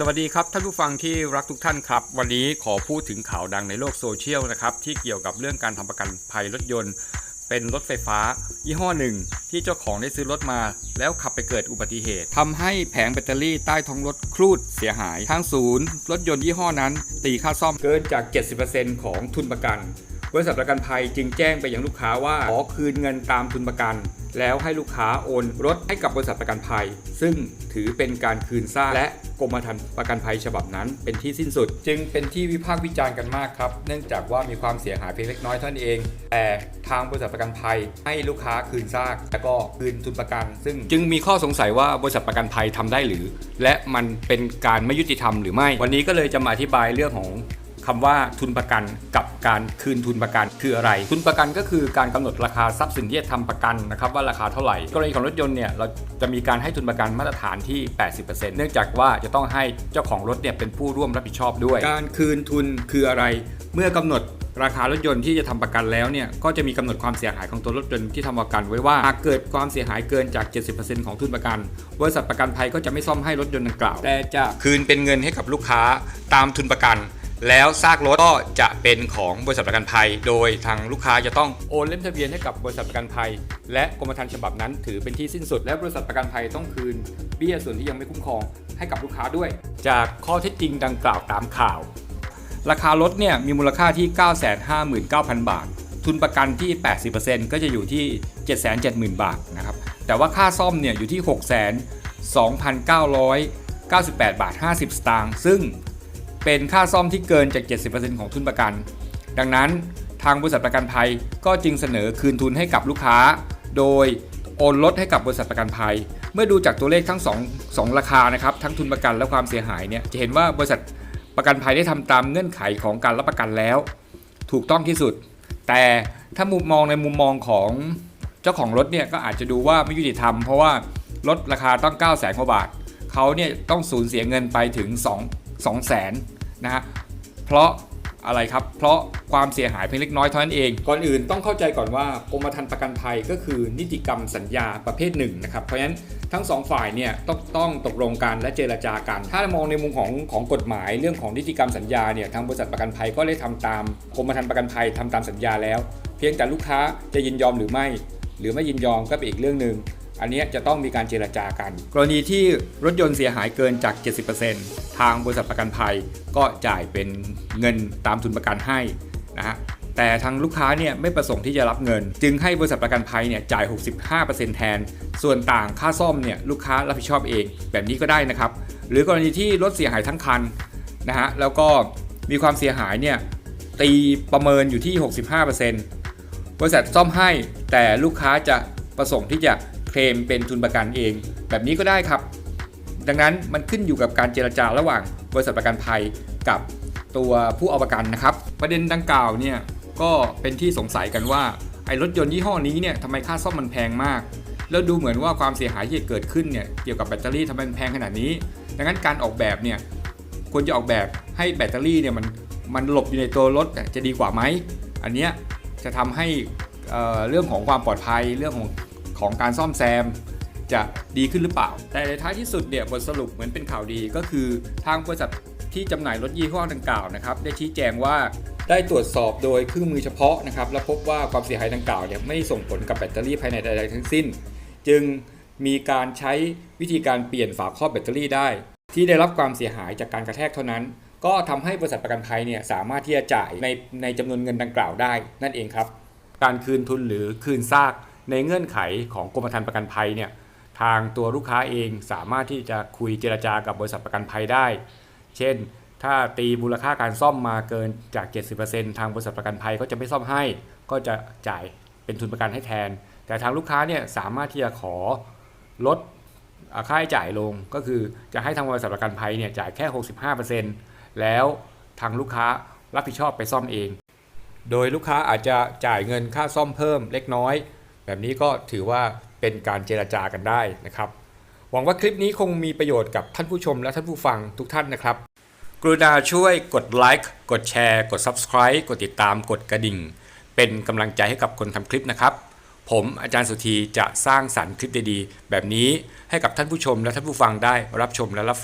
สวัสดีครับท่านผู้ฟังที่รักทุกท่านครับ วันนี้ขอพูดถึงข่าวดังในโลกโซเชียลนะครับที่เกี่ยวกับเรื่องการทำประกันภัยรถยนต์ เป็นรถไฟฟ้า ยี่ห้อหนึ่ง ที่เจ้าของได้ซื้อรถมา แล้วขับไปเกิดอุบัติเหตุทำให้แผงแบตเตอรี่ใต้ท้องรถครูดเสียหายทางศูนย์ รถยนต์ยี่ห้อนั้น ตีค่าซ่อมเกินจาก 70%ของทุนประกัน บริษัทประกันภัยจึงแจ้งไปยังลูกค้าว่าขอคืนเงินตามทุนประกัน แล้วให้ลูกค้าโอนรถให้กับบริษัทประกันภัย ซึ่งถือเป็นการคืนซากและกรมธรรม์ประกันภัยฉบับนั้นเป็นที่สิ้นสุด จึงเป็นที่วิพากษ์วิจารณ์กันมากครับ เนื่องจากว่ามีความเสียหายเพียงเล็กน้อยเท่านั้นเอง แต่ทางบริษัทประกันภัยให้ลูกค้าคืนซาก แล้วก็คืนทุนประกัน ซึ่งจึงมีข้อสงสัยว่าบริษัทประกันภัยทำได้หรือ และมันเป็นการไม่ยุติธรรมหรือไม่ วันนี้ก็เลยจะมาอธิบายเรื่องของ คำว่าทุนประกันกับการคืนทุนประกันคืออะไร ทุนประกันก็คือการกำหนดราคาทรัพย์สินที่จะทำประกันนะครับว่าราคาเท่าไหร่กรณีของรถยนต์เนี่ยเราจะมีการให้ทุนประกันมาตรฐานที่ 80%เนื่องจากว่าจะต้องให้เจ้าของรถเนี่ยเป็นผู้ร่วมรับผิดชอบด้วย การคืนทุนคืออะไร เมื่อกำหนดราคารถยนต์ที่จะทำประกันแล้วเนี่ยก็จะมีกำหนดความเสียหายของตัวรถยนต์ที่ทำประกันไว้ว่าหากเกิดความเสียหายเกินจาก 70%ของทุนประกันบริษัทประกันภัยก็จะไม่ซ่อมให้รถยนต์ดังกล่าว แต่จะคืนเป็นเงินให้กับลูกค้าตามทุนประกัน แล้วซากรถก็จะเป็นของบริษัทประกันภัย โดยทางลูกค้าจะต้องโอนเล่มทะเบียนให้กับบริษัทประกันภัย และกรมธรรม์ฉบับนั้น ถือเป็นที่สิ้นสุด และบริษัทประกันภัยต้องคืนเบี้ยส่วนที่ยังไม่คุ้มครองให้กับลูกค้าด้วย จากข้อเท็จจริงดังกล่าวตามข่าว ราคารถเนี่ยมีมูลค่าที่ 959,000 บาท ทุนประกันที่ 80%ก็จะอยู่ที่ 770,000 บาทนะครับแต่ว่าค่าซ่อมเนี่ยอยู่ที่ 6,2,998 บาท 50 สตางค์ซึ่ง เป็นค่าซ่อมที่เกินจาก 70%ของทุนประกัน ดังนั้นทางบริษัทประกันภัยก็จึงเสนอคืนทุนให้กับลูกค้า โดยโอนรถให้กับบริษัทประกันภัย เมื่อดูจากตัวเลขทั้ง2งราคานะครับทั้งทุนประกันและความเสียหายเนี่ยจะเห็นว่าบริษัทประกันภัยได้ทำตามเงื่อนไขของการรับประกันแล้ว ถูกต้องที่สุด แต่ถ้ามุมมองในมุมมองของเจ้าของรถเนี่ยก็อาจจะดูว่าไม่ยุติธรรม เพราะว่ารถราคาต้อง9 0 0 0 0 0กว่าบาทเขาเนี่ยต้องสูญเสียเงินไปถึง 2 2 0 0 0 0 นะฮะเพราะอะไรครับ เพราะความเสียหายเพียงเล็กน้อยเท่านั้นเอง ก่อนอื่นต้องเข้าใจก่อนว่ากรมธรรม์ประกันภัยก็คือนิติกรรมสัญญาประเภทหนึ่งนะครับ เพราะฉะนั้นทั้งสองฝ่ายเนี่ยต้องต้องตกลงกันและเจรจากัน ถ้ามองในมุมของของกฎหมายเรื่องของนิติกรรมสัญญาเนี่ยทางบริษัทประกันภัยก็ได้ทำตามกรมธรรม์ประกันภัยทำตามสัญญาแล้ว เพียงแต่ลูกค้าจะยินยอมหรือไม่ หรือไม่ยินยอมก็เป็นอีกเรื่องหนึ่ง อันนี้จะต้องมีการเจรจากัน กรณีที่รถยนต์เสียหายเกินจาก 70%ทางบริษัทประกันภัยก็จ่ายเป็นเงินตามทุนประกันให้นะฮะแต่ทางลูกค้าเนี่ยไม่ประสงค์ที่จะรับเงิน จึงให้บริษัทประกันภัยเนี่ยจ่าย 65%แทน ส่วนต่างค่าซ่อมเนี่ยลูกค้ารับผิดชอบเอง แบบนี้ก็ได้นะครับ หรือกรณีที่รถเสียหายทั้งคันนะฮะแล้วก็มีความเสียหายเนี่ยตีประเมินอยู่ที่ 65%บริษัทซ่อมให้แต่ลูกค้าจะประสงค์ที่จะ ลมเป็นทุนประกันเอง แบบนี้ก็ได้ครับ ดังนั้นมันขึ้นอยู่กับการเจรจาระหว่างบริษัทประกันภัยกับตัวผู้เอาประกันนะครับ ประเด็นดังกล่าวเนี่ยก็เป็นที่สงสัยกันว่าไอ้รถยนต์ยี่ห้อนี้เนี่ยทำไมค่าซ่อมมันแพงมาก แล้วดูเหมือนว่าความเสียหายที่เกิดขึ้นเนี่ยเกี่ยวกับแบตเตอรี่ทำไมมันแพงขนาดนี้ ดังนั้นการออกแบบเนี่ยควรจะออกแบบให้แบตเตอรี่เนี่ยมันมันหลบอยู่ในตัวรถจะดีกว่าไหม อันเนี้ยจะทำให้เอ่อเรื่องของความปลอดภัยเรื่องของ ของการซ่อมแซมจะดีขึ้นหรือเปล่า แต่ในท้ายที่สุดเนี่ยบทสรุปเหมือนเป็นข่าวดีก็คือทางบริษัทที่จำหน่ายรถยี่ห้อดังกล่าวนะครับได้ชี้แจงว่าได้ตรวจสอบโดยเครื่องมือเฉพาะนะครับและพบว่าความเสียหายดังกล่าวเนี่ยไม่ส่งผลกับแบตเตอรี่ภายในใดๆทั้งสิ้น จึงมีการใช้วิธีการเปลี่ยนฝาครอบแบตเตอรี่ได้ ที่ได้รับความเสียหายจากการกระแทกเท่านั้น ก็ทำให้บริษัทประกันภัยเนี่ยสามารถที่จะจ่ายในในจำนวนเงินดังกล่าวได้ นั่นเองครับ การคืนทุนหรือคืนซาก ในเงื่อนไขของกรมธรรม์ประกันภัยเนี่ยทางตัวลูกค้าเองสามารถที่จะคุยเจรจากับบริษัทประกันภัยได้ เช่น ถ้าตีมูลค่าการซ่อมมาเกินจาก 70%ทางบริษัทประกันภัยก็จะไม่ซ่อมให้ ก็จะจ่ายเป็นทุนประกันให้แทน แต่ทางลูกค้าเนี่ยสามารถที่จะขอลดค่าใช้จ่ายลง ก็คือจะให้ทางบริษัทประกันภัยเนี่ยจ่ายแค่ 65%แล้วทางลูกค้ารับผิดชอบไปซ่อมเอง โดยลูกค้าอาจจะจ่ายเงินค่าซ่อมเพิ่มเล็กน้อย แบบนี้ก็ถือว่าเป็นการเจรจากันได้นะครับ หวังว่าคลิปนี้คงมีประโยชน์กับท่านผู้ชมและท่านผู้ฟังทุกท่านนะครับ กรุณาช่วยกดไลค์กดแชร์กด Subscribe กดติดตามกดกระดิ่ง เป็นกำลังใจให้กับคนทำคลิปนะครับ ผมอาจารย์สุธีจะสร้างสรรค์คลิปดีๆแบบนี้ให้กับท่านผู้ชมและท่านผู้ฟังได้รับชมและรับ